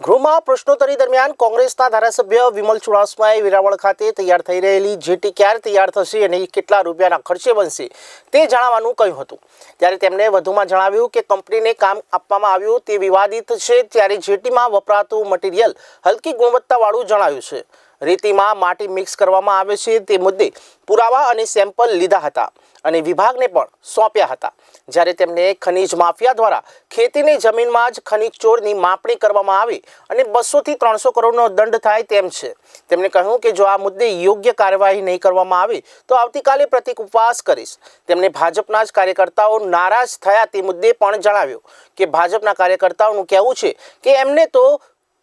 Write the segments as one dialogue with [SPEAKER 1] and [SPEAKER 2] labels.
[SPEAKER 1] ગૃહમાં પ્રશ્નોત્તરી દરમિયાન કોંગ્રેસના ધારાસભ્ય વિમલ ચુડાસમાએ વેરાવળ ખાતે તૈયાર થઈ રહેલી જેટી ક્યારે તૈયાર થશે અને કેટલા રૂપિયાના ખર્ચે બનશે તે જણાવવાનું કહ્યું હતું. ત્યારે તેમણે વધુમાં જણાવ્યું કે કંપનીને કામ આપવામાં આવ્યું તે વિવાદિત છે, ત્યારે જેટીમાં વપરાતું મટીરિયલ હલકી ગુણવત્તાવાળું જણાવ્યું છે. રેતીમાં માટી મિક્સ કરવામાં આવે છે તે મુદ્દે પુરાવા અને સેમ્પલ લીધા હતા અને વિભાગને પણ સોંપ્યા હતા. જ્યારે તેમને ખનીજ માફિયા દ્વારા ખેતીની જમીનમાં જ ખનીજ ચોરની માપણી કરવામાં આવે અને બસોથી ત્રણસો કરોડનો દંડ થાય તેમ છે. તેમણે કહ્યું કે જો આ મુદ્દે યોગ્ય કાર્યવાહી નહીં કરવામાં આવે તો આવતીકાલે પ્રતિક ઉપવાસ કરીશ. તેમણે ભાજપના જ કાર્યકર્તાઓ નારાજ થયા તે મુદ્દે પણ જણાવ્યું કે ભાજપના કાર્યકર્તાઓનું કહેવું છે કે એમને તો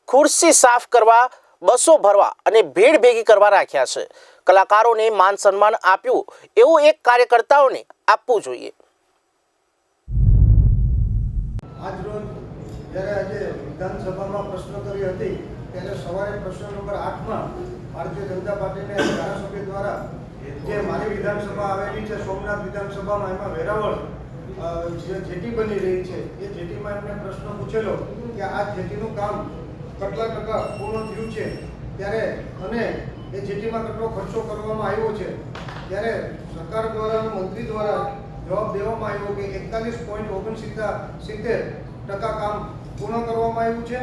[SPEAKER 1] ખુરશી સાફ કરવા બસો ભરવા અને ભીડ ભેગી કરવા રાખ્યા છે. કલાકારોને માન સન્માન આપ્યું. એવું એક કાર્યકર્તાઓને આપવું જોઈએ.
[SPEAKER 2] જેટી બની રહી છે, એ જેટીમાં એમને પ્રશ્ન પૂછેલો કે આ જેટીનું કામ કેટલા ટકા પૂર્ણ થયું છે? ત્યારે અને એ જેટીમાં કેટલો ખર્ચો કરવામાં આવ્યો છે? ત્યારે સરકાર દ્વારા મંત્રી દ્વારા જવાબ દેવામાં આવ્યો કે એકતાલીસ પોઈન્ટ ઓગણસિત્તા સિત્તેર ટકા કામ પૂર્ણ કરવામાં આવ્યું છે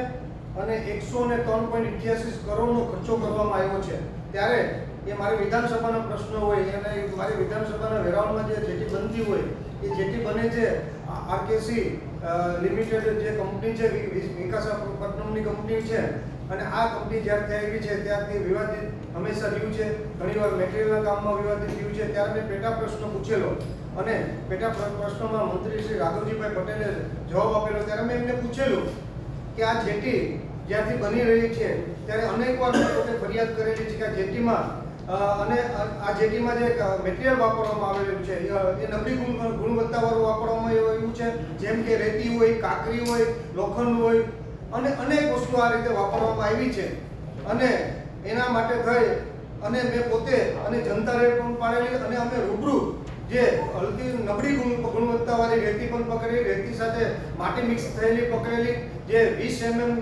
[SPEAKER 2] અને એકસો ને ત્રણ પોઈન્ટ અઠ્યાસી કરોડનો ખર્ચો કરવામાં આવ્યો છે. ત્યારે એ મારી વિધાનસભાનો પ્રશ્ન હોય અને મારી વિધાનસભાના વેરાવળમાં જે જેટી બનતી હોય, એ જેટી બને છે આરકેસી લિમિટેડ જે કંપની છે, વિ- વિ- વિકાસપટ્ટનમની કંપની છે, અને આ કંપની જ્યારથી આવી છે ત્યારથી વિવાદિત હંમેશા રહ્યું છે. ઘણીવાર મટીરિયલના કામમાં વિવાદિત રહ્યું છે. ત્યારે મેં પેટા પ્રશ્ન પૂછેલો. અને પેટા પ્રશ્નોમાં મંત્રી શ્રી રાઘવજીભાઈ પટેલે જવાબ આપેલો. ત્યારે મેં એમને પૂછેલું કે આ જેટી જ્યાંથી બની રહી છે, ત્યારે અનેકવાર પોતે ફરિયાદ કરેલી છે કે આ જેટીમાં અને આ જેટીમાં જે મટીરિયલ વાપરવામાં આવેલું છે એ નબળી ગુણ, ગુણવત્તાવાળું વાપરવામાં આવ્યું છે, જેમ કે રેતી હોય, કાકરી હોય, લોખંડ હોય, અને અનેક વસ્તુ આ રીતે વાપરવામાં આવી છે. અને એના માટે થઈ, અને મેં પોતે અને જનતા રેટ પણ પાડેલી, અને અમે રૂબરૂ જે હલકી નબળી ગુણ ગુણવત્તાવાળી રેતી પણ પકડેલી રેતી સાથે માટી મિક્સ થયેલી પકડેલી, જે વીસ એમએમ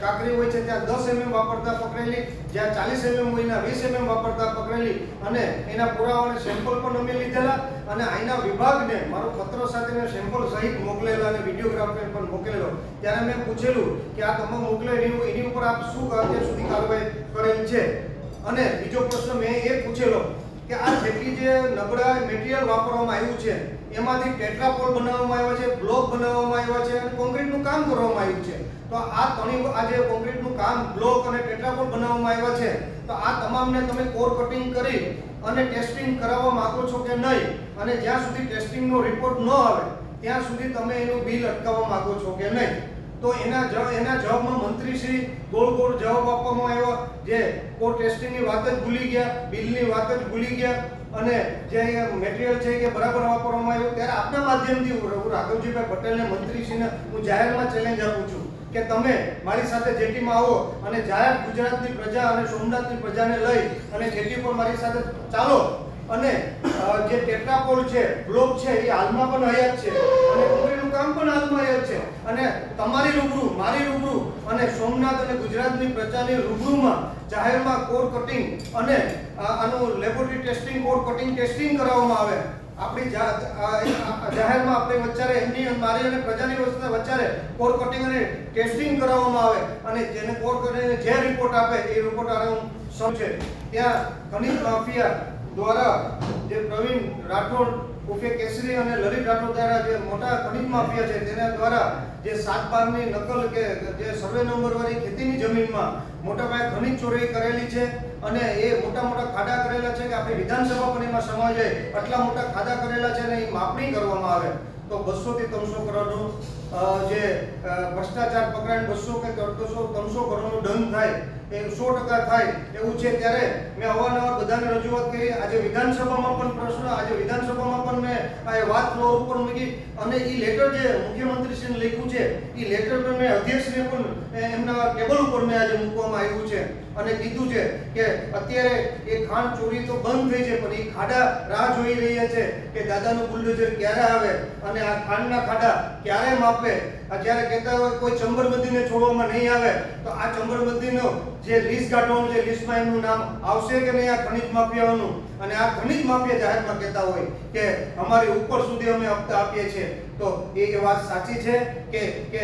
[SPEAKER 2] કાકરી હોય છે, ત્યાં દસ એમએમ વાપરતા પકડેલી, જ્યાં ચાલીસ એમએમ હોય ત્યાં વીસ એમએમ વાપરતા પકડેલી અને એના પુરાવાને સેમ્પલ પણ અમે લીધેલા અને અહીંના વિભાગને મારો પત્ર સાથે મેં સેમ્પલ સહિત મોકલેલા અને વિડીયોગ્રાફને પણ મોકલેલો. ત્યારે મેં પૂછેલું કે આ તમે મોકલે, એની એની ઉપર આપ શું અત્યાર સુધી કાર્યવાહી કરેલ છે? અને બીજો પ્રશ્ન મેં એ પૂછેલો કે આ જેટલી જે નબળા મટીરિયલ વાપરવામાં આવ્યું છે, એમાંથી ટેટ્રાપોલ બનાવવામાં આવ્યા છે, બ્લોક બનાવવામાં આવ્યા છે અને કોન્ક્રીટનું કામ કરવામાં આવ્યું છે. તો આ ત્રણેય આ જે કોન્ક્રીટનું કામ, બ્લોક અને ટેટ્રાપોલ બનાવવામાં આવ્યા છે, તો આ તમામને તમે કોર કટિંગ કરી અને ટેસ્ટિંગ કરાવવા માંગો છો કે નહીં, અને જ્યાં સુધી ટેસ્ટિંગનો રિપોર્ટ ન આવે, ત્યાં સુધી તમે એનું બિલ અટકાવવા માંગો છો કે નહીં. તો એના એના જવાબમાં મંત્રીશ્રી ગોળ ગોળ જવાબ જે કો ટેસ્ટિંગની વાત જ ભૂલી ગયા બિલની વાત જ ભૂલી ગયા, અને જે અહીંયા મટીરિયલ છે કે બરાબર વાપરવામાં આવ્યું, ત્યારે આપના માધ્યમથી હું રાઘવજીભાઈ પટેલને, મંત્રીશ્રીને હું જાહેરમાં ચેલેન્જ આપું છું કે તમે મારી સાથે જેટીમાં આવો અને જાહેર ગુજરાતની પ્રજા અને સોમનાથની પ્રજાને લઈ અને જેટી પર મારી સાથે ચાલો. અને જે ટેટ્રાપોલ છે, બ્લોક છે, એ હાલમાં પણ હયાત છે. અને છે. અને તમારી રૂબરૂ, મારી રૂબરૂ અને સોમનાથ અને ગુજરાતની પ્રજાની રૂબરૂમાં જાહેરમાં કોર કટિંગ અને આનું laboratory testing, core cutting testing કરાવવામાં આવે. આપણી જાહેરમાં આપણે વચ્ચારે એમની મારી અને પ્રજાની વચ્ચે કોર કટિંગ અને ટેસ્ટિંગ કરાવવામાં આવે. અને જેને કોર કરીને જે રિપોર્ટ આપે, એ રિપોર્ટ આને હું સમજે. ત્યાં ખનિજ માફિયા દ્વારા જે પ્રવીણ રાઠોડ ઉર્ફે કેસરી અને લલિત રાઠોડ દ્વારા જે મોટા ખનિજ માફિયા છે, તેના દ્વારા જે સાત બારની નકલ કે જે સર્વે નંબરવાળી ખેતીની જમીનમાં મોટા પાયે ખનિજ ચોરી કરેલી છે અને એ મોટા મોટા ખાડા કરેલા છે કે આપણે વિધાનસભા પણ એમાં સમાજે આટલા મોટા ખાડા કરેલા છે અને એ માપણી કરવામાં આવે, તો બસો થી ત્રણસો કરોડનું જે ભ્રષ્ટાચાર પકડાય બસો કે ત્રણસો ત્રણસો કરોડનો દંડ થાય એ સો ટકા થાય એવું છે ત્યારે મેં અવારનવાર બધાને રજૂઆત કરી. આજે વિધાનસભામાં પણ પ્રશ્ન, આજે વિધાનસભામાં પણ મેં આ વાત ફ્લોર ઉપર મૂકી. અને એ લેટર જે મુખ્યમંત્રીશ્રીને લખ્યું છે એ લેટર પણ મેં અધ્યક્ષને પણ એમના ટેબલ ઉપર મેં આજે મૂકવામાં આવ્યું છે. અને કીધું છે કે અત્યારે એ ખાંડ ચોરી તો બંધ થઈ છે, પણ એ ખાડા રાહ જોઈ રહ્યા છે કે દાદાનું બુલડોઝર ક્યારે આવે અને આ ખાંડના ખાડા ક્યારે માપે? જ્યારે કહેતા હોય કોઈ ચંબરબંધીને છોડવામાં નહીં આવે, તો આ ચંબરબંધીનો જે લિસ્ટ કાઢવાનું છે લિસ્ટમાં એમનું નામ આવશે કે નહીં આ ખનિજ માફિયાઓનું? અને આ ખનિજ માફિયા જાહેરમાં કહેતા હોય કે અમારી ઉપર સુધી અમે હપ્તા આપીએ છીએ. તો એ વાત સાચી છે કે કે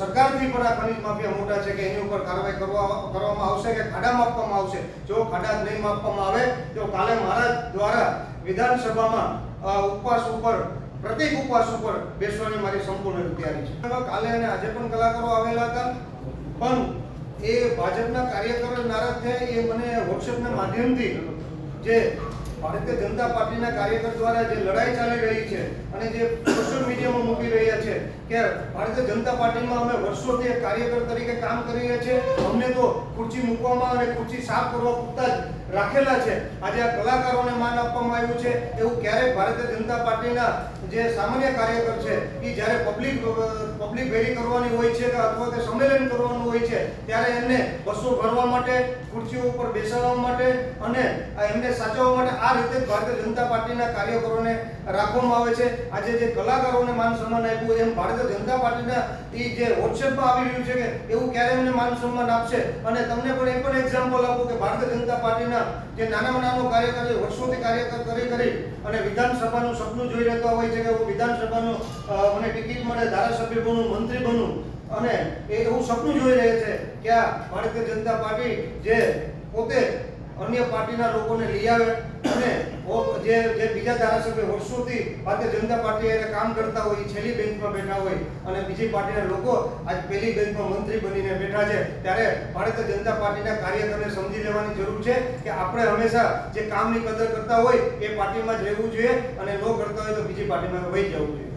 [SPEAKER 2] સરકારથી પણ આ ખનિજ માફિયા મોટા છે કે એની ઉપર કાર્યવાહી કરવા, કરવામાં આવશે કે ખાડા માપવામાં આવશે? જો ખાડા નહીં માપવામાં આવે, તો કાલે મારા દ્વારા વિધાનસભામાં ઉપવાસ ઉપર પ્રતિક ઉપવાસ ઉપર બેસવાની મારી સંપૂર્ણ તૈયારી છે. કાલે અને આજે પણ કલાકારો આવેલા હતા, પણ એ ભાજપના કાર્યકરો નારાજ થયા, એ મને વોટ્સએપના માધ્યમથી જે ભારતીય જનતા પાર્ટીના કાર્યકર દ્વારા જે લડાઈ ચાલી રહી છે અને જે સોશિયલ મીડિયામાં મૂકી રહ્યા છે કે ભારતીય જનતા પાર્ટીમાં અમે વર્ષોથી કાર્યકર તરીકે કામ કરી રહ્યા છે અમને તો ખુરશી મૂકવામાં અને ખુરશી સાફ કરવા પૂરતા જ રાખેલા છે. આજે આ કલાકારોને માન આપવામાં આવ્યું છે. એવું ક્યારેય ભારતીય જનતા પાર્ટીના જે સામાન્ય કાર્યકર છે, એ જ્યારે પબ્લિક પબ્લિક ભેરી કરવાની હોય છે કે અથવા કે સંમેલન કરવાનું હોય છે, ત્યારે એમને બસો ભરવા માટે, ખુરશીઓ ઉપર બેસાડવા માટે અને એમને સાચવવા માટે આ રીતે ભારતીય જનતા પાર્ટીના કાર્યકરોને રાખવામાં આવે છે. આજે જે કલાકારોને માન સન્માન આપ્યું એમ ભારતીય જનતા પાર્ટીના એ જે વોટ્સએપમાં આવી રહ્યું છે કે એવું ક્યારે એમને માન સન્માન આપશે? અને તમને પણ એ પણ એક્ઝામ્પલ આપું કે ભારતીય જનતા પાર્ટીના જે નાનામાં નાનો કાર્યકર, વર્ષોથી કાર્યકર કરી કરી અને વિધાનસભાનું સપનું જોઈ રહેતા હોય છે કે હું વિધાનસભાનું મને ટિકિટ મળે, ધારાસભ્ય બનું, મંત્રી બનું. અને એ એવું સપનું જોઈ રહે છે કે આ ભારતીય જનતા પાર્ટી જે પોતે અન્ય પાર્ટીના લોકોને લઈ આવે અને જે જે બીજા ધારાસભ્ય વર્ષોથી ભારતીય જનતા પાર્ટી એને કામ કરતા હોય છેલ્લી બેન્ચમાં બેઠા હોય અને બીજી પાર્ટીના લોકો આજ પહેલી બેન્ચમાં મંત્રી બનીને બેઠા છે, ત્યારે ભારતીય જનતા પાર્ટીના કાર્યકરને સમજી લેવાની જરૂર છે કે આપણે હંમેશા જે કામની કદર કરતા હોય, એ પાર્ટીમાં જ રહેવું જોઈએ અને ન કરતા હોય તો બીજી પાર્ટીમાં વહી જવું જોઈએ.